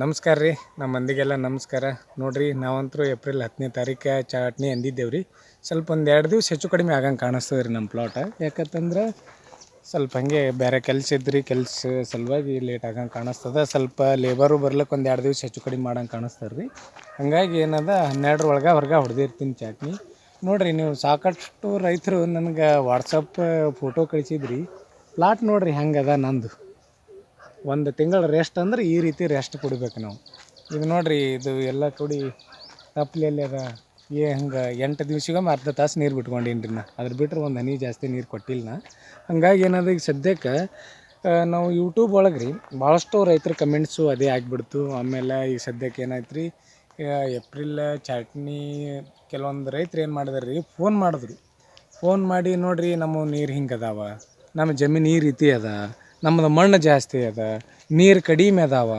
ನಮಸ್ಕಾರ ರೀ. ನಮ್ಮ ಮಂದಿಗೆಲ್ಲ ನಮಸ್ಕಾರ. ನೋಡಿರಿ ನಾವಂತರೂ ಏಪ್ರಿಲ್ ಹತ್ತನೇ ತಾರೀಕು ಚಾಟ್ನಿ ಅಂದಿದ್ದೇವೆ ರೀ ಸ್ವಲ್ಪ ಒಂದು ಎರಡು ದಿವ್ಸ ಹೆಚ್ಚು ಕಡಿಮೆ ಆಗಂಗೆ ಕಾಣಿಸ್ತದೆ ರೀ ನಮ್ಮ ಪ್ಲಾಟ ಯಾಕಂತಂದ್ರೆ ಸ್ವಲ್ಪ ಹಾಗೆ ಬೇರೆ ಕೆಲಸ ಇದ್ರಿ, ಕೆಲಸ ಸಲುವಾಗಿ ಲೇಟ್ ಆಗಂಗೆ ಕಾಣಿಸ್ತದೆ. ಸ್ವಲ್ಪ ಲೇಬರು ಬರ್ಲಿಕ್ಕೆ ಒಂದು ಎರಡು ದಿವ್ಸ ಹೆಚ್ಚು ಕಡಿಮೆ ಮಾಡಂಗೆ ಕಾಣಿಸ್ತದೆ ರೀ. ಹಾಗಾಗಿ ಏನದ ಹನ್ನೆರಡರ ಒಳಗೆ ಹೊರಗೆ ಹೊಡೆದಿರ್ತೀನಿ ಚಟ್ನಿ. ನೋಡಿರಿ, ನೀವು ಸಾಕಷ್ಟು ರೈತರು ನನಗೆ ವಾಟ್ಸಪ್ ಫೋಟೋ ಕಳಿಸಿದ್ರಿ. ಪ್ಲಾಟ್ ನೋಡಿರಿ ಹೆಂಗದ ನಂದು. ಒಂದು ತಿಂಗಳು ರೆಸ್ಟ್ ಅಂದ್ರೆ ಈ ರೀತಿ ರೆಸ್ಟ್ ಕೊಡ್ಬೇಕು ನಾವು. ಈಗ ನೋಡಿರಿ, ಇದು ಎಲ್ಲ ಕೂಡಿ ತಪ್ಪಲೆಲ್ಲಿ ಅದ. ಏ, ಹಂಗೆ ಎಂಟು ದಿವ್ಸಗೊಮ್ಮೆ ಅರ್ಧ ತಾಸು ನೀರು ಬಿಟ್ಕೊಂಡೀನಿ ರೀ ನಾ. ಅದ್ರ ಬಿಟ್ರೆ ಒಂದು ಹನಿ ಜಾಸ್ತಿ ನೀರು ಕೊಟ್ಟಿಲ್ಲ ನಾ ಹಂಗಾಗಿ ಏನದ ಈಗ ಸದ್ಯಕ್ಕೆ ನಾವು ಯೂಟ್ಯೂಬ್ ಒಳಗೆ ರೀ ಭಾಳಷ್ಟು ರೈತರ ಕಮೆಂಟ್ಸು ಅದೇ ಆಗಿಬಿಡ್ತು. ಆಮೇಲೆ ಈಗ ಸದ್ಯಕ್ಕೆ ಏನಾಯ್ತು ರೀ ಏಪ್ರಿಲ್ ಚಾಟ್ನಿ ಕೆಲವೊಂದು ರೈತರು ಏನು ಮಾಡಿದಾರೆ ರೀ ಫೋನ್ ಮಾಡಿದ್ರು. ಫೋನ್ ಮಾಡಿ ನೋಡಿರಿ, ನಮ್ಮ ನೀರು ಹಿಂಗೆ ಅದಾವ. ನಮ್ಮ ಜಮೀನು ಈ ರೀತಿ ಅದ. ನಮ್ಮದು ಮಣ್ಣು ಜಾಸ್ತಿ ಅದ, ನೀರು ಕಡಿಮೆ ಅದಾವ,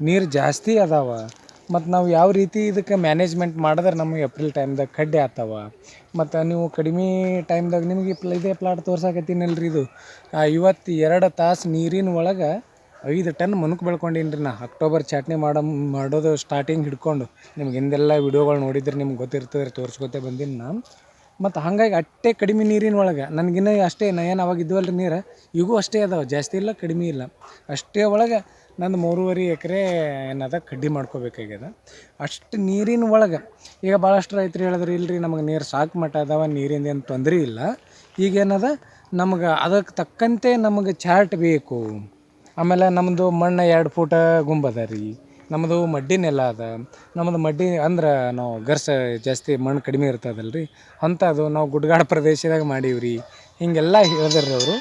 ನೀರು ಜಾಸ್ತಿ ಅದಾವ, ಮತ್ತು ನಾವು ಯಾವ ರೀತಿ ಇದಕ್ಕೆ ಮ್ಯಾನೇಜ್ಮೆಂಟ್ ಮಾಡಿದ್ರೆ ನಮಗೆ ಏಪ್ರಿಲ್ ಟೈಮ್ದಾಗ ಕಡ್ಡೆ ಆಗ್ತಾವ ಮತ್ತು ನೀವು ಕಡಿಮೆ ಟೈಮ್ದಾಗ ನಿಮಗೆ ಪ್ಲ ಇದೇ ಪ್ಲಾಟ್ ತೋರ್ಸಾಕತ್ತೀನಲ್ರಿ ಇದು. ಇವತ್ತು ಎರಡು ತಾಸು ನೀರಿನ ಒಳಗೆ ಐದು ಟನ್ ಮನುಕ್ ಬೆಳ್ಕೊಂಡೀನಿ ರೀ ನಾ. ಅಕ್ಟೋಬರ್ ಚಾಟ್ನಿ ಮಾಡೋ ಮಾಡೋದು ಸ್ಟಾರ್ಟಿಂಗ್ ಹಿಡ್ಕೊಂಡು. ನಿಮ್ಗೆ ಹಿಂದೆಲ್ಲ ವೀಡಿಯೋಗಳು ನೋಡಿದ್ರೆ ನಿಮ್ಗೆ ಗೊತ್ತಿರ್ತದೆ ತೋರಿಸ್ಕೊತೆ ಬಂದೀನಿ ನಾನು ಮತ್ತು ಹಾಗಾಗಿ ಅಷ್ಟೇ ಕಡಿಮೆ ನೀರಿನ ಒಳಗೆ, ನನಗಿನ್ನ ಅಷ್ಟೇ ನಾ ಏನು ಅವಾಗ ಇದ್ವಲ್ರಿ ನೀರು ಈಗೂ ಅಷ್ಟೇ ಅದಾವೆ, ಜಾಸ್ತಿ ಇಲ್ಲ, ಕಡಿಮೆ ಇಲ್ಲ. ಅಷ್ಟೇ ಒಳಗೆ ನಂದು ಮೂರುವರೆ ಎಕರೆ ಏನದ ಕಡ್ಡಿ ಮಾಡ್ಕೋಬೇಕಾಗ್ಯದ. ಅಷ್ಟು ನೀರಿನ ಒಳಗೆ, ಈಗ ಭಾಳಷ್ಟು ರೈತರು ಹೇಳಿದ್ರು ರೀ ನಮಗೆ ನೀರು ಸಾಕು ಮಟ್ಟ ಅದಾವ, ನೀರಿಂದ ಏನು ತೊಂದರೆ ಇಲ್ಲ. ಈಗೇನದ ನಮ್ಗೆ ಅದಕ್ಕೆ ತಕ್ಕಂತೆ ನಮಗೆ ಚಾರ್ಟ್ ಬೇಕು. ಆಮೇಲೆ ನಮ್ಮದು ಮಣ್ಣು ಎರಡು ಫೂಟ ಗುಂಬದ ರೀ. ನಮ್ಮದು ಮಡ್ಡಿ ನೆಲ ಅದ. ನಮ್ಮದು ಮಡ್ಡಿ ಅಂದ್ರೆ ನಾವು ಗರ್ಸ ಜಾಸ್ತಿ ಮಣ್ಣು ಕಡಿಮೆ ಇರ್ತದಲ್ಲ ರೀ ಅಂಥದ್ದು ನಾವು ಗುಡ್ಗಾಡು ಪ್ರದೇಶದಾಗ ಮಾಡೀವಿ ರೀ ಹೀಗೆಲ್ಲ ಹೇಳಿದ್ರಿ ಅವರು.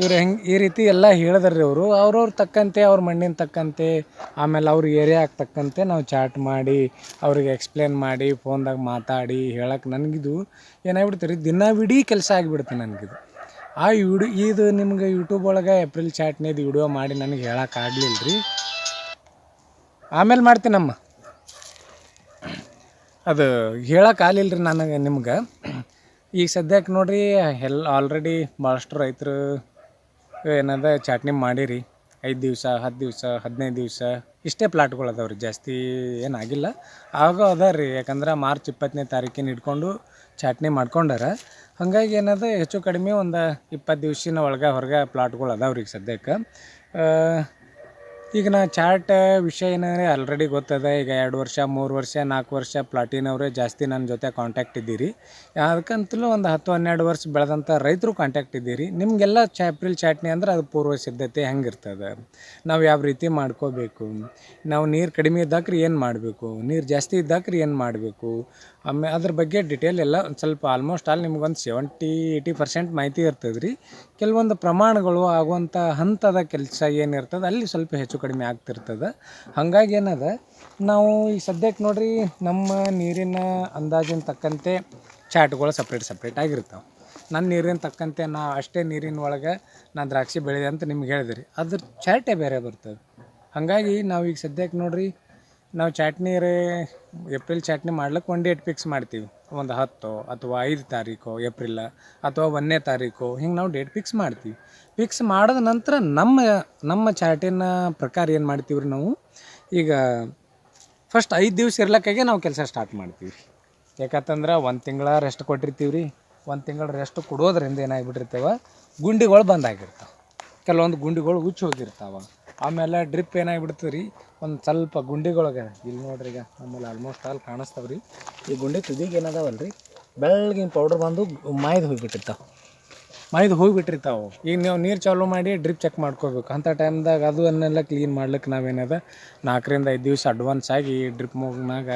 ಇವ್ರು ಹೆಂಗೆ ಈ ರೀತಿ ಎಲ್ಲ ಹೇಳಿದ್ರಿ ಅವರು. ಅವ್ರವ್ರ ತಕ್ಕಂತೆ, ಅವ್ರ ಮಣ್ಣಿನ ತಕ್ಕಂತೆ, ಆಮೇಲೆ ಅವ್ರ ಏರಿಯಾಗೆ ತಕ್ಕಂತೆ ನಾವು ಚಾಟ್ ಮಾಡಿ, ಅವ್ರಿಗೆ ಎಕ್ಸ್ಪ್ಲೇನ್ ಮಾಡಿ, ಫೋನ್ದಾಗ ಮಾತಾಡಿ ಹೇಳಕ್ಕೆ ನನಗಿದು ಏನಾಗ್ಬಿಡ್ತು ರೀ ದಿನವಿಡೀ ಕೆಲಸ ಆಗಿಬಿಡುತ್ತೆ ನನಗಿದು. ಆ ವಿಡಿಯೋ ಇದು ನಿಮ್ಗೆ ಯೂಟ್ಯೂಬ್ ಒಳಗೆ ಏಪ್ರಿಲ್ ಚಾಟ್ನೇದು ವಿಡಿಯೋ ಮಾಡಿ ನನಗೆ ಹೇಳಕ್ಕೆ ಆಗಲಿಲ್ಲ ರೀ ಆಮೇಲೆ ಮಾಡ್ತೀನಮ್ಮ ಅದು ಹೇಳಕ್ಕೆ ರೀ ನನಗೆ ನಿಮ್ಗೆ. ಈಗ ಸದ್ಯಕ್ಕೆ ನೋಡಿರಿ ಎಲ್ಲ ಆಲ್ರೆಡಿ ಭಾಳಷ್ಟು ರೈತರು ಏನದ ಚಾಟ್ನಿ ಮಾಡಿರಿ. ಐದು ದಿವಸ, ಹತ್ತು ದಿವಸ, ಹದಿನೈದು ದಿವಸ ಇಷ್ಟೇ ಪ್ಲಾಟ್ಗಳು ಅದಾವೆ ರೀ ಜಾಸ್ತಿ ಏನಾಗಿಲ್ಲ ಆಗ ಅದ ರೀ ಯಾಕಂದ್ರೆ ಮಾರ್ಚ್ ಇಪ್ಪತ್ತನೇ ತಾರೀಕಿನ ಹಿಡ್ಕೊಂಡು ಚಾಟ್ನಿ ಮಾಡ್ಕೊಂಡಾರ. ಹಾಗಾಗಿ ಏನದ ಹೆಚ್ಚು ಕಡಿಮೆ ಒಂದು ಇಪ್ಪತ್ತು ದಿವ್ಸಿನ ಒಳಗೆ ಹೊರಗೆ ಪ್ಲಾಟ್ಗಳು ಅದಾವೆ ರೀ ಸದ್ಯಕ್ಕೆ ಈಗ ನಾ ಚಾರ್ಟ್ ವಿಷಯ ಏನಂದರೆ ಆಲ್ರೆಡಿ ಗೊತ್ತದ. ಈಗ ಎರಡು ವರ್ಷ, ಮೂರು ವರ್ಷ, ನಾಲ್ಕು ವರ್ಷ ಪ್ಲಾಟಿನವರೇ ಜಾಸ್ತಿ ನನ್ನ ಜೊತೆ ಕಾಂಟ್ಯಾಕ್ಟ್ ಇದ್ದೀರಿ. ಅದಕ್ಕಂತಲೂ ಒಂದು ಹತ್ತು, ಹನ್ನೆರಡು ವರ್ಷ ಬೆಳೆದಂಥ ರೈತರು ಕಾಂಟ್ಯಾಕ್ಟ್ ಇದ್ದೀರಿ. ನಿಮಗೆಲ್ಲ ಚಾ ಏಪ್ರಿಲ್ ಚಾಟ್ನಿ ಅಂದ್ರೆ ಅದು ಪೂರ್ವ ಸಿದ್ಧತೆ ಹೆಂಗಿರ್ತದೆ? ನಾವು ಯಾವ ರೀತಿ ಮಾಡ್ಕೋಬೇಕು? ನಾವು ನೀರು ಕಡಿಮೆ ಇದ್ದಾಕ್ರೆ ಏನು ಮಾಡಬೇಕು? ನೀರು ಜಾಸ್ತಿ ಇದ್ದಾಕ್ರೆ ಏನು ಮಾಡಬೇಕು? ಆಮೇಲೆ ಅದ್ರ ಬಗ್ಗೆ ಡಿಟೇಲ್ ಎಲ್ಲ ಒಂದು ಸ್ವಲ್ಪ ಆಲ್ಮೋಸ್ಟ್ ಆಲ್ ನಿಮ್ಗೊಂದು ಸೆವೆಂಟಿ ಏಯ್ಟಿ ಪರ್ಸೆಂಟ್ ಮಾಹಿತಿ ಇರ್ತದೆ ರೀ. ಕೆಲವೊಂದು ಪ್ರಮಾಣಗಳು ಆಗುವಂಥ ಹಂತದ ಕೆಲಸ ಏನಿರ್ತದೆ ಅಲ್ಲಿ ಸ್ವಲ್ಪ ಹೆಚ್ಚು ಕಡಿಮೆ ಆಗ್ತಿರ್ತದೆ. ಹಾಗಾಗಿ ಏನದ, ನಾವು ಈ ಸದ್ಯಕ್ಕೆ ನೋಡಿರಿ ನಮ್ಮ ನೀರಿನ ಅಂದಾಜಿನ ತಕ್ಕಂತೆ ಚಾಟ್ಗಳು ಸಪ್ರೇಟ್ ಸಪ್ರೇಟ್ ಆಗಿರ್ತಾವೆ. ನನ್ನ ನೀರಿನ ತಕ್ಕಂತೆ ನಾ ಅಷ್ಟೇ ನೀರಿನ ಒಳಗೆ ನಾನು ದ್ರಾಕ್ಷಿ ಬೆಳೆದೆ ಅಂತ ನಿಮ್ಗೆ ಹೇಳಿದೆ ರೀ. ಅದ್ರ ಚಾಟೇ ಬೇರೆ ಬರ್ತದೆ. ಹಾಗಾಗಿ ನಾವು ಈಗ ಸದ್ಯಕ್ಕೆ ನೋಡ್ರಿ ನಾವು ಚಾಟ್ನಿ ರೇ ಏಪ್ರಿಲ್ ಚಾಟ್ನಿ ಮಾಡ್ಲಿಕ್ಕೆ ಒಂದು ಡೇಟ್ ಫಿಕ್ಸ್ ಮಾಡ್ತೀವಿ. ಒಂದು ಹತ್ತು ಅಥವಾ ಐದು ತಾರೀಕು ಏಪ್ರಿಲ್ ಅಥವಾ ಒಂದನೇ ತಾರೀಕು, ಹಿಂಗೆ ನಾವು ಡೇಟ್ ಫಿಕ್ಸ್ ಮಾಡ್ತೀವಿ. ಫಿಕ್ಸ್ ಮಾಡಿದ ನಂತರ ನಮ್ಮ ನಮ್ಮ ಚಾಟಿನ ಪ್ರಕಾರ ಏನು ಮಾಡ್ತೀವಿ ರೀ ನಾವು? ಈಗ ಫಸ್ಟ್ ಐದು ದಿವ್ಸ ಇರ್ಲಕ್ಕಾಗೆ ನಾವು ಕೆಲಸ ಸ್ಟಾರ್ಟ್ ಮಾಡ್ತೀವಿ. ಯಾಕಂತಂದ್ರೆ ಒಂದು ತಿಂಗಳ ರೆಸ್ಟ್ ಕೊಟ್ಟಿರ್ತೀವಿ ರೀ ಒಂದು ತಿಂಗಳ ರೆಸ್ಟ್ ಕೊಡೋದ್ರಿಂದ ಏನಾಗ್ಬಿಟ್ಟಿರ್ತೇವೆ? ಗುಂಡಿಗಳು ಬಂದಾಗಿರ್ತಾವೆ ಕೆಲವೊಂದು ಗುಂಡಿಗಳು ಉಚ್ಚಿ ಹೋಗಿರ್ತಾವೆ. ಆಮೇಲೆ ಡ್ರಿಪ್ ಏನಾಗ್ಬಿಡ್ತದೆ ರೀ ಒಂದು ಸ್ವಲ್ಪ ಗುಂಡಿಗೊಳಗೆ ಇಲ್ಲಿ ನೋಡ್ರಿ ಈಗ ನಮ್ಮಲ್ಲಿ ಆಲ್ಮೋಸ್ಟ್ ಆಲ್ ಕಾಣಿಸ್ತಾವ ರೀ ಈ ಗುಂಡಿ ತುದಿಗೆ ಏನದಾವಲ್ಲ ರೀ ಬೆಳಗಿನ ಪೌಡ್ರ್ ಬಂದು ಮಾಯ್ದು ಹೋಗಿಬಿಟ್ಟಿರ್ತಾವೆ. ಮಾಯ್ದು ಹೋಗಿಬಿಟ್ಟಿರ್ತಾವೆ ಈಗ ನೀವು ನೀರು ಚಾಲೂ ಮಾಡಿ ಡ್ರಿಪ್ ಚೆಕ್ ಮಾಡ್ಕೋಬೇಕು. ಅಂಥ ಟೈಮ್ದಾಗ ಅದು ಅನ್ನೆಲ್ಲ ಕ್ಲೀನ್ ಮಾಡ್ಲಿಕ್ಕೆ ನಾವೇನದ ನಾಲ್ಕರಿಂದ ಐದು ದಿವಸ ಅಡ್ವಾನ್ಸ್ ಆಗಿ ಡ್ರಿಪ್ ಮೂಗ್ನಾಗ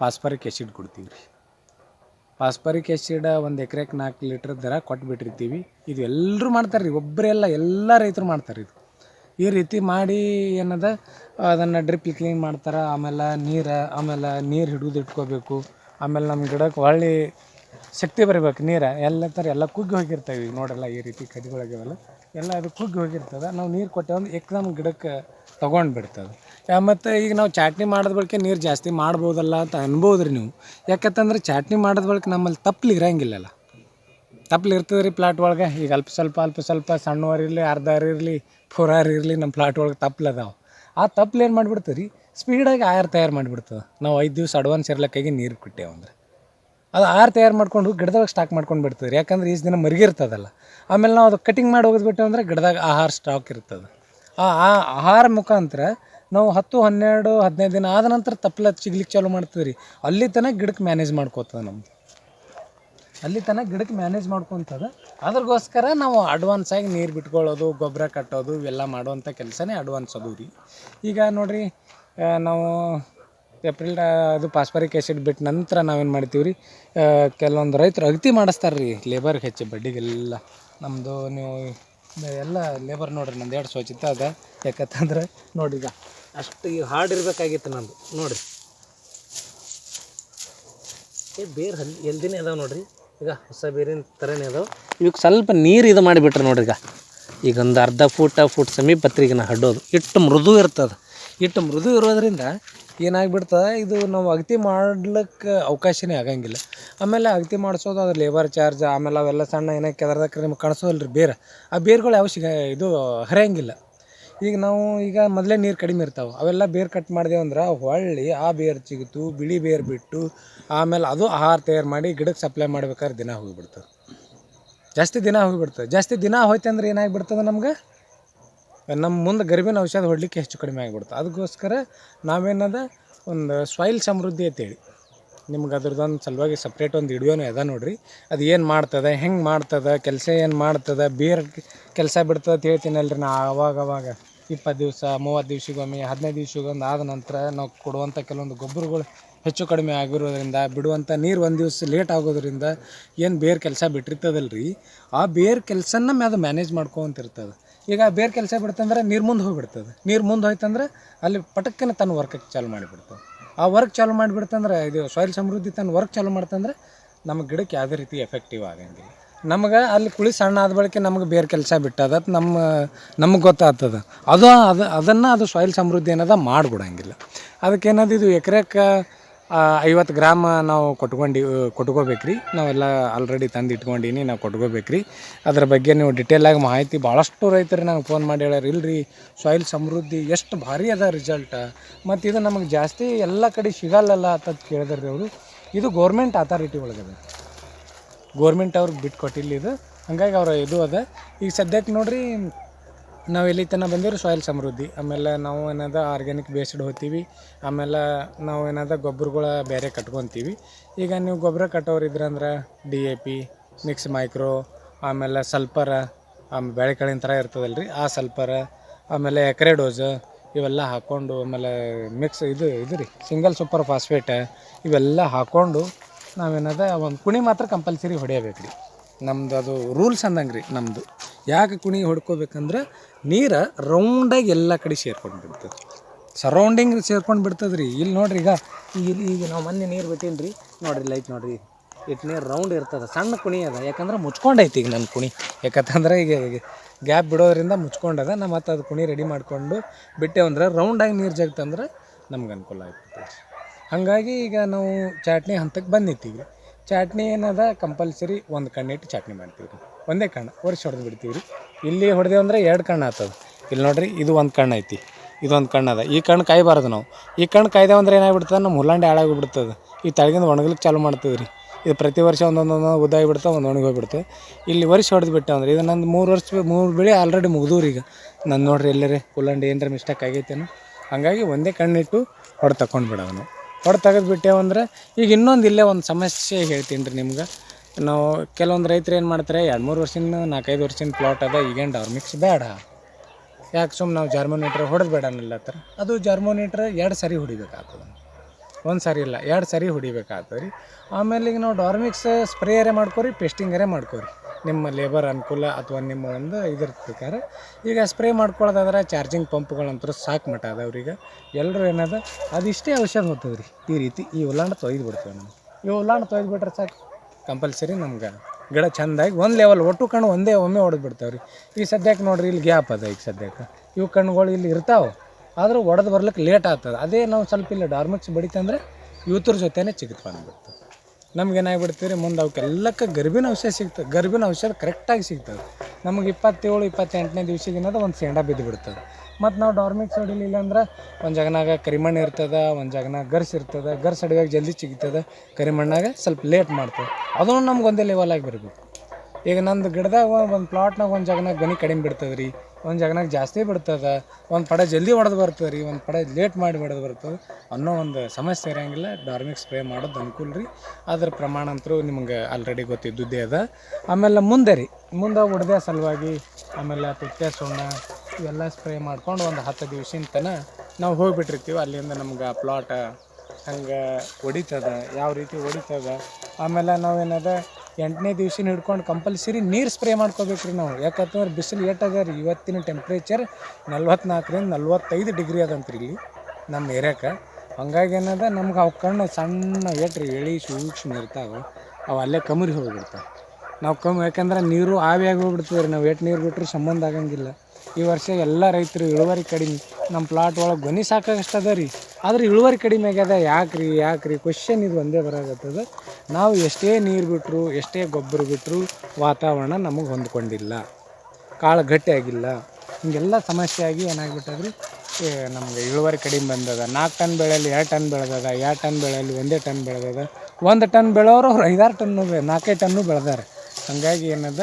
ಪಾಸ್ಪರಿಕ್ ಎಸಿಡ್ ಕೊಡ್ತೀವಿ ರೀ ಪಾಸ್ಪರಿಕ್ ಎಸಿಡ್ ಒಂದು ಎಕರೆಗೆ ನಾಲ್ಕು ಲೀಟ್ರ್ ದರ ಕೊಟ್ಬಿಟ್ಟಿರ್ತೀವಿ. ಇದು ಎಲ್ಲರೂ ಮಾಡ್ತಾರೆ ರೀ ಒಬ್ಬರೇ ಅಲ್ಲ, ಎಲ್ಲ ರೈತರು ಮಾಡ್ತಾರೆ ಇದು. ಈ ರೀತಿ ಮಾಡಿ ಏನದ, ಅದನ್ನು ಡ್ರಿಪ್ ಕ್ಲೀನ್ ಮಾಡ್ತಾರೆ, ಆಮೇಲೆ ನೀರು ಆಮೇಲೆ ನೀರು ಹಿಡಿದು ಇಟ್ಕೋಬೇಕು. ಆಮೇಲೆ ನಮ್ಮ ಗಿಡಕ್ಕೆ ಹೊಳ್ಳಿ ಶಕ್ತಿ ಬರಬೇಕು, ನೀರು. ಎಲ್ಲ ಥರ ಎಲ್ಲ ಕುಗ್ಗಿ ಹೋಗಿರ್ತವೆ ಈಗ ನೋಡಲ್ಲ ಈ ರೀತಿ ಕದಿಗಳಾಗ್ಯಾವಲ್ಲ. ಎಲ್ಲ ಅದು ಕುಗ್ಗಿ ಹೋಗಿರ್ತದೆ. ನಾವು ನೀರು ಕೊಟ್ಟೆ ಒಂದು ನಮ್ಮ ಗಿಡಕ್ಕೆ ತೊಗೊಂಡು ಬಿಡ್ತದೆ. ಮತ್ತು ಈಗ ನಾವು ಚಾಟ್ನಿ ಮಾಡಿದ ಬಳಿಕ ನೀರು ಜಾಸ್ತಿ ಮಾಡ್ಬೋದಲ್ಲ ಅಂತ ಅನ್ಬೋದ್ರಿ ನೀವು. ಯಾಕಂತಂದ್ರೆ ಚಾಟ್ನಿ ಮಾಡಿದ ಬಳಿಕ ನಮ್ಮಲ್ಲಿ ತಪ್ಪಲಿ ಇರಂಗಿಲ್ಲಲ್ಲ. ತಪ್ಪಲು ಇರ್ತದೆ ರೀ ಪ್ಲಾಟ್ ಒಳಗೆ. ಈಗ ಅಲ್ಪ ಸ್ವಲ್ಪ ಅಲ್ಪ ಸ್ವಲ್ಪ, ಸಣ್ಣವ್ರು ಇರಲಿ ಅರ್ಧ ಇರಲಿ, ಪೂರಾರು ಇರಲಿ ನಮ್ಮ ಪ್ಲಾಟ್ ಒಳಗೆ ತಪ್ಪಲು ಅದಾವೆ. ಆ ತಪ್ಪಲು ಏನು ಮಾಡಿಬಿಡ್ತದೆ ರೀ ಸ್ಪೀಡಾಗಿ ಆರು ತಯಾರು ಮಾಡಿಬಿಡ್ತದೆ. ನಾವು ಐದು ದಿವಸ ಅಡ್ವಾನ್ಸ್ ಇರ್ಲಕ್ಕಾಗಿ ನೀರು ಕೊಟ್ಟೇವು ಅಂದ್ರೆ. ಅದು ಆರು ತಯಾರು ಮಾಡ್ಕೊಂಡು ಗಿಡದಾಗ ಸ್ಟಾಕ್ ಮಾಡ್ಕೊಂಡು ಬಿಡ್ತದೆ ಯಾಕಂದ್ರೆ ಈಜು ದಿನ ಮರಿಗಿರ್ತದಲ್ಲ. ಆಮೇಲೆ ನಾವು ಅದು ಕಟಿಂಗ್ ಮಾಡಿ ಹೋಗಿದ್ಬಿಟ್ಟು ಅಂದ್ರೆ ಗಿಡದಾಗ ಆಹಾರ ಸ್ಟಾಕ್ ಇರ್ತದೆ. ಆ ಆ ಆಹಾರ ಮುಖಾಂತರ ನಾವು ಹತ್ತು, ಹನ್ನೆರಡು, ಹದಿನೈದು ದಿನ ಆದ ನಂತರ ತಪ್ಪಲ ಸಿಗ್ಲಿಕ್ಕೆ ಚಾಲೂ ಮಾಡ್ತೀವಿ ರೀ ಅಲ್ಲಿ ತನಕ ಗಿಡಕ್ಕೆ ಮ್ಯಾನೇಜ್ ಮಾಡ್ಕೋತದೆ ನಮ್ದು. ಅಲ್ಲಿ ತನಕ ಗಿಡಕ್ಕೆ ಮ್ಯಾನೇಜ್ ಮಾಡ್ಕೊತದ. ಅದ್ರಗೋಸ್ಕರ ನಾವು ಅಡ್ವಾನ್ಸ್ ಆಗಿ ನೀರು ಬಿಟ್ಕೊಳ್ಳೋದು, ಗೊಬ್ಬರ ಕಟ್ಟೋದು, ಇವೆಲ್ಲ ಮಾಡುವಂಥ ಕೆಲಸನೇ ಅಡ್ವಾನ್ಸ್ ಅದು ರೀ. ಈಗ ನೋಡಿರಿ ನಾವು ಏಪ್ರಿಲ್ ಅದು ಪಾಸ್ಪರಿಕ್ ಆ್ಯಸಿಡ್ ಬಿಟ್ಟ ನಂತರ ನಾವೇನು ಮಾಡ್ತೀವಿ ರೀ ಕೆಲವೊಂದು ರೈತರು ಅಗತಿ ಮಾಡಿಸ್ತಾರೆ ರೀ ಲೇಬರ್ಗೆ ಹೆಚ್ಚು ಬಡ್ಡಿಗೆಲ್ಲ. ನಮ್ಮದು ನೀವು ಎಲ್ಲ ಲೇಬರ್ ನೋಡಿರಿ, ನಂದು ಎರಡು ಸ್ವಚ್ಛತೆ ಅದ. ಯಾಕಂತಂದ್ರೆ ನೋಡ್ರಿ ಈಗ ಅಷ್ಟು ಹಾರ್ಡ್ ಇರಬೇಕಾಗಿತ್ತು ನಂದು. ನೋಡಿರಿ. ಏ, ಬೇರೆ ಹಲ್ ಎಲ್ದಿನೇ ಅದಾವೆ ನೋಡ್ರಿ. ಈಗ ಹೊಸ ಬೇರಿನ ಥರನೇ ಅದು ಇವಕ್ಕೆ ಸ್ವಲ್ಪ ನೀರು ಇದು ಮಾಡಿಬಿಟ್ರೆ ನೋಡ್ರಿ ಈಗ. ಈಗ ಒಂದು ಅರ್ಧ ಫೂಟ, ಫೂಟ್ ಸಮೀಪ ಹತ್ರಿಗೆ ನಾ ಹಡ್ಡೋದು. ಇಟ್ಟು ಮೃದು ಇರ್ತದೆ. ಇಟ್ಟು ಮೃದು ಇರೋದ್ರಿಂದ ಏನಾಗ್ಬಿಡ್ತದೆ? ಇದು ನಾವು ಅಗತಿ ಮಾಡ್ಲಿಕ್ಕೆ ಅವಕಾಶನೇ ಆಗಂಗಿಲ್ಲ. ಆಮೇಲೆ ಅಗತಿ ಮಾಡಿಸೋದು, ಅದ್ರ ಲೇಬರ್ ಚಾರ್ಜ್ ಆಮೇಲೆ ಅವೆಲ್ಲ ಸಣ್ಣ ಏನಕ್ಕೆ ಕೆದರ್ದಕ್ಕೆ ನಿಮ್ಗೆ ಕಾಣಿಸೋಲ್ಲ ರೀ ಬೇರೆ. ಆ ಬೇರುಗಳು ಯಾವ ಸಿಗ ಇದು ಹರಿಯಂಗಿಲ್ಲ. ಈಗ ನಾವು ಈಗ ಮೊದಲೇ ನೀರು ಕಡಿಮೆ ಇರ್ತಾವೆ. ಅವೆಲ್ಲ ಬೇರು ಕಟ್ ಮಾಡಿದೆವು ಅಂದ್ರೆ ಹೊಳ್ಳಿ ಆ ಬೇರು ಚಿಗಿತು, ಬಿಳಿ ಬೇರು ಬಿಟ್ಟು ಆಮೇಲೆ ಅದು ಆಹಾರ ತಯಾರು ಮಾಡಿ ಗಿಡಕ್ಕೆ ಸಪ್ಲೈ ಮಾಡ್ಬೇಕಾದ್ರೆ ದಿನ ಹೋಗಿಬಿಡ್ತದೆ ಜಾಸ್ತಿ ದಿನ ಹೋಗಿಬಿಡ್ತದೆ ಜಾಸ್ತಿ ದಿನ ಹೋಯ್ತಂದ್ರೆ ಏನಾಗ್ಬಿಡ್ತದೆ ನಮ್ಗೆ? ನಮ್ಮ ಮುಂದೆ ಗರ್ಭಿನ ಔಷಧ ಹೊಡ್ಲಿಕ್ಕೆ ಹೆಚ್ಚು ಕಡಿಮೆ ಆಗಿಬಿಡ್ತದೆ ಅದಕ್ಕೋಸ್ಕರ ನಾವೇನದ ಒಂದು ಸಾಯಿಲ್ ಸಮೃದ್ಧಿ ಅಂತೇಳಿ. ನಿಮ್ಗೆ ಅದ್ರದ್ದೊಂದು ಸಲುವಾಗಿ ಸಪ್ರೇಟ್ ಒಂದು ವಿಡಿಯೋನೂ ಅದ ನೋಡ್ರಿ. ಅದು ಏನು ಮಾಡ್ತದೆ, ಹೆಂಗೆ ಮಾಡ್ತದೆ, ಕೆಲಸ ಏನು ಮಾಡ್ತದೆ, ಬೇರೆ ಕೆಲಸ ಬಿಡ್ತದೆ ಅಂತ ಹೇಳ್ತೀನಲ್ರಿ ನಾ ಆವಾಗವಾಗ. ಇಪ್ಪತ್ತು ದಿವಸ, ಮೂವತ್ತು ದಿವ್ಸಕ್ಕೊಮ್ಮೆ ಹದಿನೈದು ದಿವ್ಸಕ್ಕೊಂದು ಆದ ನಂತರ ನಾವು ಕೊಡುವಂಥ ಕೆಲವೊಂದು ಗೊಬ್ಬರಗಳು ಹೆಚ್ಚು ಕಡಿಮೆ ಆಗಿರೋದ್ರಿಂದ, ಬಿಡುವಂಥ ನೀರು ಒಂದು ದಿವಸ ಲೇಟ್ ಆಗೋದ್ರಿಂದ ಏನು ಬೇರೆ ಕೆಲಸ ಬಿಟ್ಟಿರ್ತದಲ್ಲ ರೀ ಆ ಬೇರೆ ಕೆಲಸನ ಅದು ಮ್ಯಾನೇಜ್ ಮಾಡ್ಕೊಂತಿರ್ತದೆ. ಈಗ ಬೇರೆ ಕೆಲಸ ಬಿಡ್ತಂದ್ರೆ ನೀರು ಮುಂದೆ ಹೋಗಿಬಿಡ್ತದೆ. ನೀರು ಮುಂದೆ ಹೋಯ್ತಂದ್ರೆ ಅಲ್ಲಿ ಪಟಕ್ಕನ ತನ್ನ ವರ್ಕಕ್ಕೆ ಚಾಲು ಮಾಡಿಬಿಡ್ತದೆ. ಆ ವರ್ಕ್ ಚಾಲು ಮಾಡಿಬಿಡ್ತಂದ್ರೆ ಇದು ಸಾಯಿಲ್ ಸಮೃದ್ಧಿ ತನ್ನ ವರ್ಕ್ ಚಾಲು ಮಾಡ್ತಂದ್ರೆ ನಮ್ಮ ಗಿಡಕ್ಕೆ ಯಾವುದೇ ರೀತಿ ಎಫೆಕ್ಟಿವ್ ಆಗಂಗಿಲ್ಲ. ನಮ್ಗೆ ಅಲ್ಲಿ ಕುಳಿ ಸಣ್ಣ ಆದ ಬಳಿಕ ನಮ್ಗೆ ಬೇರೆ ಕೆಲಸ ಬಿಟ್ಟದ ನಮ್ಮ, ನಮಗೆ ಗೊತ್ತಾಗ್ತದ. ಅದು ಅದು, ಅದನ್ನು ಅದು ಸಾಯಿಲ್ ಸಮೃದ್ಧಿ ಏನದ ಮಾಡಿಬಿಡಂಗಿಲ್ಲ. ಅದಕ್ಕೇನದು ಇದು ಎಕರೆಕ್ಕೆ ಐವತ್ತು ಗ್ರಾಮ ನಾವು ಕೊಟ್ಕೊಂಡು ಕೊಟ್ಕೋಬೇಕು ರೀ ನಾವೆಲ್ಲ ಆಲ್ರೆಡಿ ತಂದು ಇಟ್ಕೊಂಡೀನಿ, ನಾವು ಕೊಟ್ಕೋಬೇಕು ರೀ ಅದ್ರ ಬಗ್ಗೆ ನೀವು ಡಿಟೇಲಾಗಿ ಮಾಹಿತಿ ಭಾಳಷ್ಟು ರೈತರು ನಂಗೆ ಫೋನ್ ಮಾಡಿ ಹೇಳ್ಯಾರ, ಇಲ್ರಿ ಸಾಯಿಲ್ ಸಮೃದ್ಧಿ ಎಷ್ಟು ಭಾರಿ ಅದ ರಿಸಲ್ಟ ಮತ್ತು ಇದು ನಮಗೆ ಜಾಸ್ತಿ ಎಲ್ಲ ಕಡೆ ಸಿಗಲ್ಲಲ್ಲ ಅಂತ ಕೇಳಿದ್ರಿ ಅವರು. ಇದು ಗೌರ್ಮೆಂಟ್ ಅಥಾರಿಟಿ ಒಳಗದ. ಗೋರ್ಮೆಂಟ್ ಅವ್ರಿಗೆ ಬಿಟ್ಟು ಕೊಟ್ಟಿಲ್ಲ ಇದು. ಹಂಗಾಗಿ ಅವ್ರ ಇದು ಅದ. ಈಗ ಸದ್ಯಕ್ಕೆ ನೋಡಿರಿ, ನಾವು ಎಲ್ಲಿ ತನಕ ಬಂದಿರೋ ಸಾಯಿಲ್ ಸಮೃದ್ಧಿ. ಆಮೇಲೆ ನಾವು ಏನದ ಆರ್ಗ್ಯಾನಿಕ್ ಬೇಸ್ಡ್ ಹೋಗ್ತೀವಿ. ಆಮೇಲೆ ನಾವು ಏನದ ಗೊಬ್ಬರಗಳ ಬೇರೆ ಕಟ್ಕೊತೀವಿ. ಈಗ ನೀವು ಗೊಬ್ಬರ ಕಟ್ಟೋರು ಇದ್ರಂದ್ರೆ D A P mix micro ಆಮೇಲೆ ಸಲ್ಪರ ಆಮೇಲೆ ಬೆಳೆಕಾಳಿನ ಥರ ಇರ್ತದಲ್ಲ ರೀ ಆ ಸಲ್ಪರ ಆಮೇಲೆ ಎಕರೆ ಡೋಸ್ ಇವೆಲ್ಲ ಹಾಕ್ಕೊಂಡು ಆಮೇಲೆ ಮಿಕ್ಸ್ ಇದು ಇದು ರೀ ಸಿಂಗಲ್ ಸೂಪರ್ ಫಾಸ್ಫೇಟ್ ಇವೆಲ್ಲ ಹಾಕ್ಕೊಂಡು ನಾವೇನದ ಒಂದು ಕುಣಿ ಮಾತ್ರ ಕಂಪಲ್ಸರಿ ಹೊಡೆಯಬೇಕು ರೀ ನಮ್ದು ಅದು ರೂಲ್ಸ್ ಅಂದಂಗೆ ರೀ ನಮ್ಮದು ಯಾಕೆ ಕುಣಿ ಹೊಡ್ಕೋಬೇಕಂದ್ರೆ, ನೀರು ರೌಂಡಾಗಿ ಎಲ್ಲ ಕಡೆ ಸೇರ್ಕೊಂಡು ಬಿಡ್ತದೆ. ಸರೌಂಡಿಂಗ್ ಸೇರ್ಕೊಂಡು ಬಿಡ್ತದೆ ರೀ ಇಲ್ಲಿ ನೋಡ್ರಿ ಈಗ ಈಗ ಇಲ್ಲಿ ಈಗ ನಾವು ಮೊನ್ನೆ ನೀರು ಬಿಟ್ಟೀನಿ ರೀ ನೋಡಿರಿ ಲೈಟ್ ನೋಡಿರಿ. ಇಟ್ಟು ನೀರು ರೌಂಡ್ ಇರ್ತದೆ. ಸಣ್ಣ ಕುಣಿ ಅದ. ಯಾಕಂದ್ರೆ ಮುಚ್ಕೊಂಡೈತಿ ಈಗ ನನ್ನ ಕುಣಿ. ಯಾಕಂತಂದ್ರೆ ಈಗ ಗ್ಯಾಪ್ ಬಿಡೋದ್ರಿಂದ ಮುಚ್ಕೊಂಡದ. ನಾ ಮತ್ತೆ ಅದು ಕುಣಿ ರೆಡಿ ಮಾಡಿಕೊಂಡು ಬಿಟ್ಟೇವಂದ್ರೆ ರೌಂಡಾಗಿ ನೀರು ಜಗ್ತಂದ್ರೆ ನಮ್ಗೆ ಅನುಕೂಲ ಆಗ್ತದೆ. ಹಾಗಾಗಿ ಈಗ ನಾವು ಚಾಟ್ನಿ ಹಂತಕ್ಕೆ ಬಂದಿರ್ತೀವಿ ಚಾಟ್ನಿ ಏನದ? ಕಂಪಲ್ಸರಿ ಒಂದು ಕಣ್ಣಿಟ್ಟು ಚಾಟ್ನಿ ಮಾಡ್ತೀವಿ ರೀ ಒಂದೇ ಕಣ್ಣು, ವರ್ಷ ಹೊಡೆದು ಬಿಡ್ತೀವಿ. ರೀ ಇಲ್ಲಿ ಹೊಡೆದೇವು ಅಂದ್ರೆ ಎರಡು ಕಣ್ಣು ಆಗ್ತದೆ. ಇಲ್ಲಿ ನೋಡ್ರಿ, ಇದು ಒಂದು ಕಣ್ಣು ಐತಿ ಇದೊಂದು ಕಣ್ಣು ಅದ. ಈ ಕಣ್ಣು ಕಾಯಬಾರ್ದು ನಾವು. ಈ ಕಣ್ಣು ಕಾಯ್ದೇವು ಅಂದ್ರೆ ಏನಾಗ್ಬಿಡ್ತದೆ? ನಮ್ಮ ಹುಲ್ಲಂಡೆ ಹಾಳಾಗ್ಬಿಡ್ತದೆ ಈ ತಳಗಿಂದ ಒಣಗ್ಲಿಕ್ಕೆ ಚಾಲು ಮಾಡ್ತೀವಿ ರೀ ಇದು ಪ್ರತಿ ವರ್ಷ ಒಂದೊಂದೊಂದು ಉದ್ದಾಗಿ ಬಿಡ್ತಾವೆ ಒಂದು ಒಣಗಿ ಹೋಗ್ಬಿಡ್ತವೆ ಇಲ್ಲಿ ವರ್ಷ ಹೊಡೆದು ಬಿಟ್ಟೆ ಅಂದ್ರೆ, ಇದು ನಂದು ಮೂರು ವರ್ಷ, ಮೂರು ಬೆಳೆ ಆಲ್ರೆಡಿ ಮುಗಿದೂರು ಈಗ. ನಾನು ನೋಡ್ರಿ ಎಲ್ಲರೇ, ಹುಲ್ಲಂಡೆ ಏನರ ಮಿಸ್ಟೇಕ್ ಆಗೈತೇನೋ. ಹಾಗಾಗಿ ಒಂದೇ ಕಣ್ಣಿಟ್ಟು ಹೊಡೆ ತಕೊಂಡು ಬಿಡೋದು ನಾವು. ಹೊಡೆ ತೆಗೆದು ಬಿಟ್ಟೇವಂದ್ರೆ ಈಗ ಇನ್ನೊಂದು ಇಲ್ಲೇ ಒಂದು ಸಮಸ್ಯೆ ಹೇಳ್ತೀನಿ ರೀ ನಿಮ್ಗೆ. ನಾವು ಕೆಲವೊಂದು ರೈತರು ಏನು ಮಾಡ್ತಾರೆ, ಎರಡು ಮೂರು ವರ್ಷದಿಂದ ನಾಲ್ಕೈದು ವರ್ಷದ ಪ್ಲಾಟ್ ಅದ, ಈಗೇನು ಡವ್ರ ಮಿಕ್ಸ್ ಬೇಡ. ಯಾಕೆ ಸುಮ್ಮನೆ ನಾವು ಜಾರ್ಮೋನೇಟ್ರ್ ಹೊಡೆದು ಬೇಡ ಅನ್ನಲತ್ತರ ಅದು ಜಾರ್ಮೋನೇಟ್ರ್ ಎರಡು ಸರಿ ಹೊಡಿಬೇಕಾಗ್ತದೆ. ಒಂದು ಸಾರಿ ಇಲ್ಲ, ಎರಡು ಸಾರಿ ಹೊಡಿಬೇಕಾಗ್ತದೆ ರೀ. ಆಮೇಲೆ ಈಗ ನಾವು ಡಾರ್ಮಿಕ್ಸ್ ಸ್ಪ್ರೇಯರೇ ಮಾಡ್ಕೊರಿ ಪೇಸ್ಟಿಂಗರೇ ಮಾಡ್ಕೊರಿ. ನಿಮ್ಮ ಲೇಬರ್ ಅನುಕೂಲ ಅಥವಾ ನಿಮ್ಮ ಒಂದು ಇದ್ರ ಪ್ರಕಾರ ಈಗ ಸ್ಪ್ರೇ ಮಾಡ್ಕೊಳ್ಳೋದಾದ್ರೆ ಚಾರ್ಜಿಂಗ್ ಪಂಪ್ಗಳಂತೂ ಸಾಕು ಮಟ್ಟ ಈಗ. ಎಲ್ಲರೂ ಏನದ? ಅದಿಷ್ಟೇ ಔಷಧ ಹೋಗ್ತದೆ ರೀ ಈ ರೀತಿ. ಈ ಉಲ್ಲಾಂಡ ತೊಯ್ದು ಬಿಡ್ತೇವೆ ನಾವು. ಈ ಉಲ್ಲಾಂಡ ತೊಯ್ದು ಬಿಟ್ರೆ ಸಾಕು. ಕಂಪಲ್ಸರಿ ನಮ್ಗೆ. ಗಿಡ ಚೆಂದಾಗಿ ಒಂದು ಲೆವೆಲ್ ಒಟ್ಟು ಕಣ್ಣು ಒಂದೇ ಒಮ್ಮೆ ಹೊಡೆದು ಬಿಡ್ತಾವೆ ರೀ ಈಗ ಸದ್ಯಕ್ಕೆ ನೋಡ್ರಿ ಇಲ್ಲಿ ಗ್ಯಾಪ್ ಅದ ಈಗ ಸದ್ಯಕ್ಕೆ ಇವು ಕಣ್ಣುಗಳು ಇಲ್ಲಿ ಇರ್ತಾವೆ. ಆದರೂ ಒಡೆದು ಬರ್ಲಿಕ್ಕೆ ಲೇಟ್ ಆಗ್ತದೆ. ಅದೇ ನಾವು ಸ್ವಲ್ಪ ಇಲ್ಲ ಡಾರ್ಮಿಕ್ಸ್ ಬಡಿತಂದ್ರೆ ಇವತ್ತರ ಜೊತೆನೇ ಚಿಕಿತ್ಸೆ ಬಂದ್ಬಿಡ್ತದೆ ನಮ್ಗೆ ಏನಾಗ್ಬಿಡ್ತೀವಿ ರೀ ಮುಂದೆ ಅವಕ್ಕೆಲ್ಲಕ್ಕೆ ಗರ್ಭಿನ ಔಷಧ ಸಿಗ್ತದೆ. ಗರ್ಭಿನ ಔಷಧ ಕರೆಕ್ಟಾಗಿ ಸಿಗ್ತದೆ. ನಮಗೆ ಇಪ್ಪತ್ತೇಳು, ಇಪ್ಪತ್ತೆಂಟನೇ ದಿವ್ಸಕ್ಕೆ ಏನದ ಒಂದು ಸೆಂಡ ಬಿದ್ದು ಬಿಡ್ತದೆ. ಮತ್ತು ನಾವು ಡಾರ್ಮಿಕ್ಸ್ ಹೊಡಿಲಿಲ್ಲ ಅಂದ್ರೆ ಒಂದು ಜಗನಾಗ ಕರಿಮಣ್ಣು ಇರ್ತದೆ, ಒಂದು ಜಾಗನಾಗ ಗರ್ಸ್ ಇರ್ತದೆ, ಗರ್ಸ್ ಅಡಿವಾಗ ಜಲ್ದಿ ಸಿಗ್ತದೆ ಕರಿಮಣ್ಣಾಗ ಸ್ವಲ್ಪ ಲೇಟ್ ಮಾಡ್ತದೆ. ಅದನ್ನು ನಮ್ಗೆ ಒಂದೇ ಲೆವೆಲ್ ಆಗಿ ಬರಬೇಕು. ಈಗ ನಂದು ಗಿಡದಾಗ ಒಂದು ಪ್ಲಾಟ್ನಾಗ ಒಂದು ಜಾಗನಾಗ ಗನಿ ಕಡಿಮೆ ಬಿಡ್ತದೆ ರೀ ಒಂದು ಜಗನಾಗ ಜಾಸ್ತಿ ಬಿಡ್ತದೆ ಒಂದು ಪಡ ಜಲ್ದಿ ಹೊಡೆದು ಬರ್ತದೆ ರೀ, ಒಂದು ಪಡ ಲೇಟ್ ಮಾಡಿ ಹೊಡೆದು ಬರ್ತದೆ ಅನ್ನೋ ಒಂದು ಸಮಸ್ಯೆ ಇರೋಂಗಿಲ್ಲ. ಡಾರ್ಮಿಕ್ ಸ್ಪ್ರೇ ಮಾಡೋದು ಅನುಕೂಲ ರೀ. ಅದ್ರ ಪ್ರಮಾಣ ಅಂತೂ ನಿಮ್ಗೆ ಆಲ್ರೆಡಿ ಗೊತ್ತಿದ್ದುದೇ ಅದ. ಆಮೇಲೆ ಮುಂದೆ ರೀ, ಮುಂದೆ ಉಡ್ದೆ ಸಲುವಾಗಿ ಆಮೇಲೆ ತುತ್ತೆ ಸುಣ್ಣ ಇವೆಲ್ಲ ಸ್ಪ್ರೇ ಮಾಡ್ಕೊಂಡು ಒಂದು ಹತ್ತು ದಿವ್ಸಿನ ತನಕ ನಾವು ಹೋಗಿಬಿಟ್ಟಿರ್ತೀವಿ. ಅಲ್ಲಿಂದ ನಮ್ಗೆ ಆ ಪ್ಲಾಟ ಹಂಗೆ ಹೊಡಿತದ, ಯಾವ ರೀತಿ ಹೊಡಿತದ. ಆಮೇಲೆ ನಾವೇನದ ಎಂಟನೇ ದಿವಸ ಹಿಡ್ಕೊಂಡು ಕಂಪಲ್ಸರಿ ನೀರು ಸ್ಪ್ರೇ ಮಾಡ್ಕೋಬೇಕು ರೀ ನಾವು. ಯಾಕಂತಂದ್ರೆ ಬಿಸಿಲು ಏಟಾಗ ರೀ. ಇವತ್ತಿನ ಟೆಂಪ್ರೇಚರ್ ನಲ್ವತ್ನಾಲ್ಕರಿಂದ ನಲ್ವತ್ತೈದು ಡಿಗ್ರಿ ಅದಂತ್ರಿ ಇಲ್ಲಿ ನಮ್ಮ ಏರಿಯಾಕ್ಕೆ ಹಂಗಾಗಿ ಏನದ, ನಮ್ಗೆ ಅವು ಕಣ್ಣು ಸಣ್ಣ ಏಟ್ರಿ ಎಳಿ ಸೂಕ್ಷ್ಮ ಇರ್ತಾವೆ. ಅವು ಅಲ್ಲೇ ಕಮರಿ ಹೋಗ್ಬಿಡ್ತಾವೆ. ನಾವು ಕಮ್ಮಿ ಯಾಕಂದ್ರೆ ನೀರು ಆವಿಯಾಗಿ ಹೋಗ್ಬಿಡ್ತೀವಿ ರೀ. ನಾವು ಏಟು ನೀರು ಬಿಟ್ಟರೆ ಸಂಬಂಧ ಆಗಂಗಿಲ್ಲ. ಈ ವರ್ಷ ಎಲ್ಲ ರೈತರು ಇಳುವರಿ ಕಡಿಮೆ, ನಮ್ಮ ಪ್ಲಾಟ್ ಒಳಗೆ ಗೊನಿ ಸಾಕಾಗಷ್ಟು ಅದ ರೀ. ಆದ್ರೆ ಇಳುವರಿ ಕಡಿಮೆ ಆಗ್ಯದ ಯಾಕೆ ರೀ ಯಾಕೆ ರೀ ಕ್ವಶನ್ ಇದು ಒಂದೇ ಬರಾಗತ್ತದ ನಾವು ಎಷ್ಟೇ ನೀರು ಬಿಟ್ಟರು ಎಷ್ಟೇ ಗೊಬ್ಬರ ಬಿಟ್ಟರು ವಾತಾವರಣ ನಮಗೆ ಹೊಂದ್ಕೊಂಡಿಲ್ಲ. ಕಾಳು ಗಟ್ಟಿಯಾಗಿಲ್ಲ ಹಿಂಗೆಲ್ಲ ಸಮಸ್ಯೆ ಆಗಿ ಏನಾಗ್ಬಿಟ್ಟದ್ರಿ? ನಮ್ಗೆ ಇಳುವರಿ ಕಡಿಮೆ ಬಂದದ. ನಾಲ್ಕು ಟನ್ ಬೆಳೆಯಲ್ಲಿ ಎರಡು ಟನ್ ಬೆಳೆದದ, ಎರಡು ಟನ್ ಬೆಳೆಯಲ್ಲಿ ಒಂದೇ ಟನ್ ಬೆಳೆದದ. ಒಂದು ಟನ್ ಬೆಳೆಯೋರು ಅವ್ರು ಐದಾರು ಟನ್ನು ನಾಲ್ಕೈದು ಟನ್ನು ಬೆಳೆದಾರೆ. ಹಾಗಾಗಿ ಏನದ,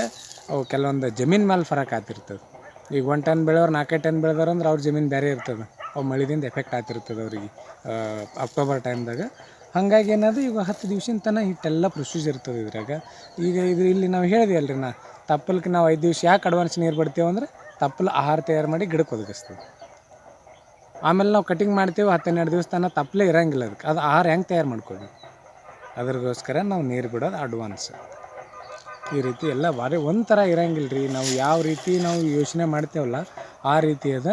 ಅವು ಕೆಲವೊಂದು ಜಮೀನ್ ಮೇಲೆ ಫರಕ್ ಆತಿರ್ತದೆ ಈಗ ಒಂದು ಟನ್ ಬೆಳೆಯೋರು ನಾಲ್ಕೈದು ಟನ್ ಬೆಳೆದಾರ ಅಂದ್ರೆ ಅವ್ರ ಜಮೀನು ಬೇರೆ ಇರ್ತದೆ. ಅವು ಮಳೆದಿಂದ ಎಫೆಕ್ಟ್ ಆಗ್ತಿರ್ತದೆ ಅವ್ರಿಗೆ. ಅಕ್ಟೋಬರ್ ಟೈಮ್ದಾಗ ಹಾಗಾಗಿ ಏನದು, ಈಗ ಹತ್ತು ದಿವ್ಸಿನ ತನಕ ಹಿಟ್ಟೆಲ್ಲ ಪ್ರೊಸೀಜರ್ ಇರ್ತದೆ ಇದ್ರಾಗ. ಈಗ ಇದು ಇಲ್ಲಿ ನಾವು ಹೇಳಿದೆ ಅಲ್ರಿ ನಾ ತಪ್ಪಲ್ಗೆ ನಾವು ಐದು ದಿವ್ಸ ಯಾಕೆ ಅಡ್ವಾನ್ಸ್ ನೀರು ಬಿಡ್ತೇವೆ ಅಂದ್ರೆ ತಪ್ಪಲು ಆಹಾರ ತಯಾರು ಮಾಡಿ ಗಿಡಕ್ಕೆ ಒದಗಿಸ್ತದೆ ಆಮೇಲೆ ನಾವು ಕಟಿಂಗ್ ಮಾಡ್ತೇವೆ ಹತ್ತು ಹನ್ನೆರಡು ದಿವಸ ತನಕ ತಪ್ಪಲೇ ಇರಂಗಿಲ್ಲ ಅದಕ್ಕೆ ಅದು ಆಹಾರ ಹೆಂಗೆ ತಯಾರು ಮಾಡ್ಕೊಳ್ಳಿ ಅದ್ರಗೋಸ್ಕರ ನಾವು ನೀರು ಬಿಡೋದು ಅಡ್ವಾನ್ಸ್ ಈ ರೀತಿ ಎಲ್ಲ ಭಾರಿ ಒಂಥರ ಇರಂಗಿಲ್ಲ ರೀ ನಾವು ಯಾವ ರೀತಿ ನಾವು ಯೋಚನೆ ಮಾಡ್ತೇವಲ್ಲ, ಆ ರೀತಿ ಅದ.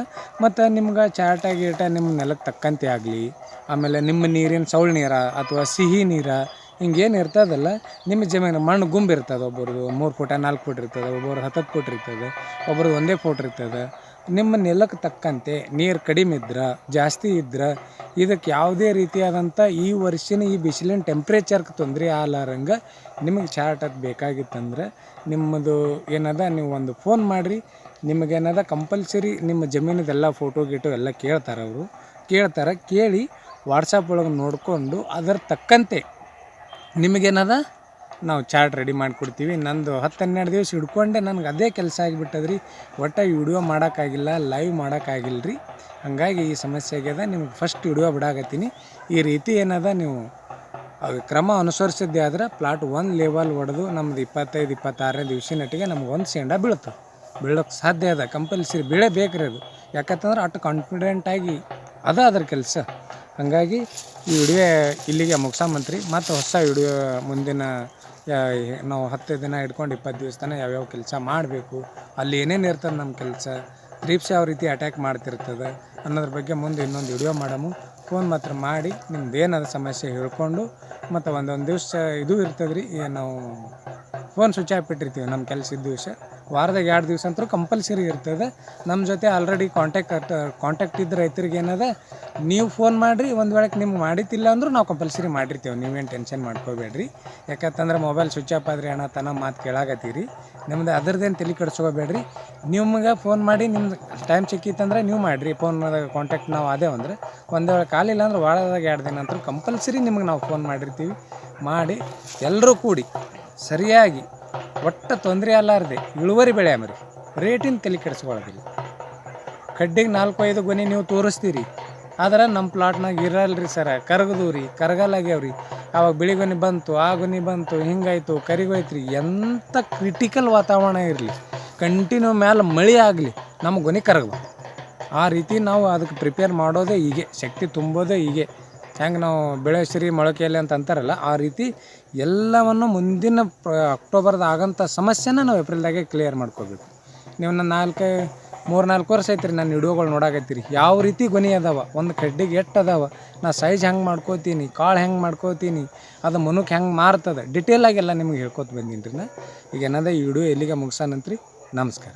ಮತ್ತು ನಿಮ್ಗೆ ಚಾಟ ಗೀಟ ನಿಮ್ಮ ನೆಲಕ್ಕೆ ತಕ್ಕಂತೆ ಆಗಲಿ, ಆಮೇಲೆ ನಿಮ್ಮ ನೀರಿನ ಸೌಳು ನೀರ ಅಥವಾ ಸಿಹಿ ನೀರ ಹಿಂಗೇನು ಇರ್ತದಲ್ಲ, ನಿಮ್ಮ ಜಮೀನು ಮಣ್ಣು ಗುಂಬಿರ್ತದೆ ಒಬ್ಬರದು ಮೂರು ಫೋಟ, ನಾಲ್ಕು ಫೋಟ್ ಇರ್ತದೆ ಒಬ್ಬರು ಹತ್ತತ್ತು ಫೋಟ್ ಇರ್ತದೆ ಒಬ್ರದ್ದು ಒಂದೇ ಫೋಟ್ ಇರ್ತದೆ. ನಿಮ್ಮ ನೆಲಕ್ಕೆ ತಕ್ಕಂತೆ ನೀರು ಕಡಿಮೆ ಇದ್ರೆ, ಜಾಸ್ತಿ ಇದ್ರೆ, ಇದಕ್ಕೆ ಯಾವುದೇ ರೀತಿಯಾದಂಥ ಈ ವರ್ಷಿನ ಈ ಬಿಸಿಲಿನ ಟೆಂಪ್ರೇಚರ್ಗೆ ತೊಂದರೆ ಆಲಾರಂಗ ನಿಮಗೆ ಚಾರ್ಟ್ ಅದು ಬೇಕಾಗಿತ್ತಂದ್ರೆ ನಿಮ್ಮದು ಏನದ ನೀವು ಒಂದು ಫೋನ್ ಮಾಡಿರಿ ನಿಮಗೇನದ ಕಂಪಲ್ಸರಿ ನಿಮ್ಮ ಜಮೀನದೆಲ್ಲ ಫೋಟೋ ಗೀಟೋ ಎಲ್ಲ ಕೇಳ್ತಾರೆ ಅವರು. ಕೇಳ್ತಾರೆ, ಕೇಳಿ ವಾಟ್ಸಪ್ ಒಳಗೆ ನೋಡಿಕೊಂಡು ಅದರ ತಕ್ಕಂತೆ ನಿಮಗೇನದ? ನಾವು ಚಾರ್ಟ್ ರೆಡಿ ಮಾಡಿಕೊಡ್ತೀವಿ. ನಂದು ಹತ್ತು ಹನ್ನೆರಡು ದಿವಸ ಹಿಡ್ಕೊಂಡೆ ನನಗೆ ಅದೇ ಕೆಲಸ ಆಗಿಬಿಟ್ಟದ್ರಿ. ಒಟ್ಟು ವಿಡಿಯೋ ಮಾಡೋಕ್ಕಾಗಿಲ್ಲ ಲೈವ್ ಮಾಡೋಕ್ಕಾಗಿಲ್ಲ ರೀ ಹಾಗಾಗಿ ಈ ಸಮಸ್ಯೆ ಆಗ್ಯದ ನಿಮ್ಗೆ ಫಸ್ಟ್ ವಿಡಿಯೋ ಬಿಡಾಕತ್ತೀನಿ. ಈ ರೀತಿ ಏನದ ನೀವು ಅದು ಕ್ರಮ ಅನುಸರಿಸಿದ್ದೆ ಆದ್ರೆ ಪ್ಲಾಟ್ ಒಂದು ಲೆವೆಲ್ ಹೊಡೆದು ನಮ್ದು ಇಪ್ಪತ್ತೈದು, ಇಪ್ಪತ್ತಾರನೇ ದಿವಸಿನಟ್ಟಿಗೆ ನಮ್ಗೆ ಒಂದು ಸೆಂಡ ಬೀಳ್ತವೆ ಬೀಳೋಕ್ಕೆ ಸಾಧ್ಯ ಅದ ಕಂಪಲ್ಸರಿ ಬೀಳೇ ಬೇಕ್ರಿ ಅದು. ಯಾಕಂತಂದ್ರೆ ಅಷ್ಟು ಕಾನ್ಫಿಡೆಂಟಾಗಿ ಅದ ಅದ್ರ ಕೆಲಸ. ಹಾಗಾಗಿ ಈ ವಿಡಿಯೋ ಇಲ್ಲಿಗೆ ಮುಗಿಸಾಮಂತ್ರಿ ಮತ್ತು ಹೊಸ ವಿಡಿಯೋ ಮುಂದಿನ ನಾವು ಹತ್ತು ದಿನ ಹಿಡ್ಕೊಂಡು ಇಪ್ಪತ್ತು ದಿವಸ ತನಕ ಯಾವ್ಯಾವ ಕೆಲಸ ಮಾಡಬೇಕು, ಅಲ್ಲಿ ಏನೇನು ಇರ್ತದೆ ನಮ್ಮ ಕೆಲಸ ತ್ರೀಪ್ಸ್ ಯಾವ ರೀತಿ ಅಟ್ಯಾಕ್ ಮಾಡ್ತಿರ್ತದೆ ಅನ್ನೋದ್ರ ಬಗ್ಗೆ ಮುಂದೆ ಇನ್ನೊಂದು ವಿಡಿಯೋ ಮಾಡಮು. ಫೋನ್ ಮಾತ್ರ ಮಾಡಿ, ನಿಮ್ದು ಏನದ ಸಮಸ್ಯೆ ಹೇಳ್ಕೊಂಡು, ಮತ್ತು ಒಂದೊಂದು ದಿವಸ ಇದು ಇರ್ತದೆ ರೀ ನಾವು ಫೋನ್ ಸ್ವಿಚ್ ಆಗಿಬಿಟ್ಟಿರ್ತೀವಿ ನಮ್ಮ ಕೆಲಸ ಇದ್ದ ದಿವಸ. ವಾರದಾಗ ಎರಡು ದಿವಸ ಅಂತೂ ಕಂಪಲ್ಸರಿ ಇರ್ತದೆ. ನಮ್ಮ ಜೊತೆ ಆಲ್ರೆಡಿ ಕಾಂಟ್ಯಾಕ್ಟ್ ಕಾಂಟ್ಯಾಕ್ಟ್ ಇದ್ದ ರೈತರಿಗೆ ಏನದ, ನೀವು ಫೋನ್ ಮಾಡಿರಿ, ಒಂದು ವೇಳೆ ನಿಮ್ಗೆ ಮಾಡಿತಿಲ್ಲ ಅಂದರೂ ನಾವು ಕಂಪಲ್ಸರಿ ಮಾಡಿರ್ತೇವೆ. ನೀವೇನು ಟೆನ್ಷನ್ ಮಾಡ್ಕೋಬೇಡ್ರಿ. ಯಾಕಂತಂದ್ರೆ ಮೊಬೈಲ್ ಸ್ವಿಚ್ ಆಫ್ ಆದ್ರೆ ಅಣ್ಣ ತನ ಮಾತು ಕೇಳಾಕತ್ತೀರಿ. ನಿಮ್ದು ಅದ್ರದ್ದೇನು ತಲೆ ಕೆಡಿಸ್ಕೋಬೇಡ್ರಿ. ನಿಮ್ಗೆ ಫೋನ್ ಮಾಡಿ, ನಿಮ್ದು ಟೈಮ್ ಸಿಕ್ಕಿತ್ತಂದ್ರೆ ನೀವು ಮಾಡಿರಿ. ಫೋನ್ ಕಾಂಟ್ಯಾಕ್ಟ್ ನಾವು ಅದೇ ಅಂದರೆ. ಒಂದು ವೇಳೆ ಕಾಲಿಲ್ಲ ಅಂದ್ರೆ ವಾರದಾಗ ಎರಡು ದಿನ ಅಂತ ಕಂಪಲ್ಸರಿ ನಿಮ್ಗೆ ನಾವು ಫೋನ್ ಮಾಡಿರ್ತೀವಿ. ಮಾಡಿ ಎಲ್ಲರೂ ಕೂಡಿ ಸರಿಯಾಗಿ ಒಟ್ಟ ತೊಂದರೆ ಅಲ್ಲಾರದೆ ಇಳುವರಿ ಬೆಳೆ ಮರಿ ರೇಟಿನ ತಲೆ ಕೆಡಿಸ್ಕೊಳ್ಳೋದಿಲ್ಲ. ಕಡ್ಡಿಗೆ ನಾಲ್ಕು ಐದು ಗೊನೆ ನೀವು ತೋರಿಸ್ತೀರಿ. ಆದ್ರೆ ನಮ್ಮ ಪ್ಲಾಟ್ನಾಗ ಇರಲ್ರಿ ಸರ ಕರಗದು ರೀ ರೀ ಅವಾಗ ಬಿಳಿ ಗೊನೆ ಬಂತು, ಆ ಗೊನೆ ಬಂತು, ಹಿಂಗಾಯ್ತು ಕರಿಗೋಯ್ತು ರೀ ಎಂಥ ಕ್ರಿಟಿಕಲ್ ವಾತಾವರಣ ಇರಲಿ. ಕಂಟಿನ್ಯೂ ಮ್ಯಾಲೆ ಮಳೆ ಆಗಲಿ ನಮ್ಮ ಗೊನೆ ಕರಗಬೇಕು ಆ ರೀತಿ ನಾವು ಅದಕ್ಕೆ ಪ್ರಿಪೇರ್ ಮಾಡೋದೇ ಹೀಗೆ, ಶಕ್ತಿ ತುಂಬೋದೇ ಹೀಗೆ. ಹೆಂಗೆ ನಾವು ಬೆಳೆಸಿರಿ ಮೊಳಕೆಯಲ್ಲಿ ಅಂತ ಅಂತಾರಲ್ಲ, ಆ ರೀತಿ ಎಲ್ಲವನ್ನು ಮುಂದಿನ ಪ್ರ, ಅಕ್ಟೋಬರ್ದ ಆಗಂಥ ಸಮಸ್ಯೆನ ನಾವು ಏಪ್ರಿಲ್ದಾಗೆ ಕ್ಲಿಯರ್ ಮಾಡ್ಕೋಬೇಕು. ನೀವು ನನ್ನ ನಾಲ್ಕು ಮೂರು ನಾಲ್ಕು ವರ್ಷ ಐತ್ರಿ ನನ್ನ ವಿಡಿಯೋಗಳು ನೋಡಾಕತ್ತೀರಿ. ಯಾವ ರೀತಿ ಗೊನಿ ಅದಾವ, ಒಂದು ಕಡ್ಡಿಗೆ ಎಷ್ಟು ಅದಾವ, ನಾ ಸೈಜ್ ಹೆಂಗೆ ಮಾಡ್ಕೋತೀನಿ, ಕಾಳು ಹೆಂಗೆ ಮಾಡ್ಕೋತೀನಿ, ಅದು ಮನುಕ್ಕೆ ಹೆಂಗೆ ಮಾರ್ತದೆ ಡಿಟೇಲಾಗೆಲ್ಲ ನಿಮ್ಗೆ ಹೇಳ್ಕೊತ ಬಂದೀನಿ ರೀ ನಾ. ಈಗ ಏನದ ಈ ವಿಡಿಯೋ ಎಲ್ಲಿಗೆ ಮುಗಿಸಾನಂತ್ರಿ ನಮಸ್ಕಾರ.